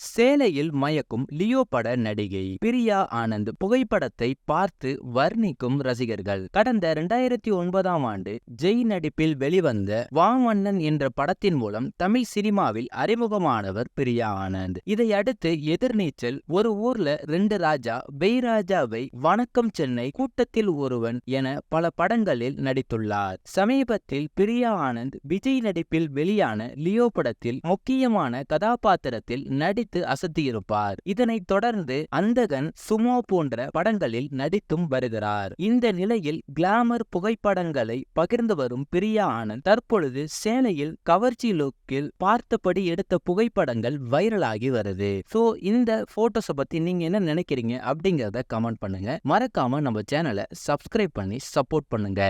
சேலையில் மயக்கும் லியோ பட நடிகை பிரியா ஆனந்த் புகைப்படத்தை பார்த்து வர்ணிக்கும் ரசிகர்கள். கடந்த இரண்டாயிரத்தி ஒன்பதாம் ஆண்டு ஜெய் நடிப்பில் வெளிவந்த வாமன்னன் என்ற படத்தின் மூலம் தமிழ் சினிமாவில் அறிமுகமானவர் பிரியா ஆனந்த். இதை அடுத்து எதிர்நீச்சல் ஒரு ஊர்ல ரெண்டு ராஜா பெய் ராஜாவை வணக்கம் சென்னை கூட்டத்தில் ஒருவன் என பல படங்களில் நடித்துள்ளார். சமீபத்தில் பிரியா ஆனந்த் விஜய் நடிப்பில் வெளியான லியோ படத்தில் முக்கியமான கதாபாத்திரத்தில் நடி நடித்து அசத்தியிருப்பார். இதனைத் தொடர்ந்து அந்தகன் சுமோ போன்ற படங்களில் நடித்தும் வருகிறார். இந்த நிலையில் கிளாமர் புகைப்படங்களை பகிர்ந்து வரும் பிரியா ஆனந்த் தற்பொழுது சேலையில் கவர்ச்சி லுக்கில் பார்த்தபடி எடுத்த புகைப்படங்கள் வைரலாகி வருது. சோ இந்த போட்டோஸை பத்தி நீங்க என்ன நினைக்கிறீங்க அப்படிங்கறத கமெண்ட் பண்ணுங்க. மறக்காம நம்ம சேனலை சப்ஸ்கிரைப் பண்ணி சப்போர்ட் பண்ணுங்க.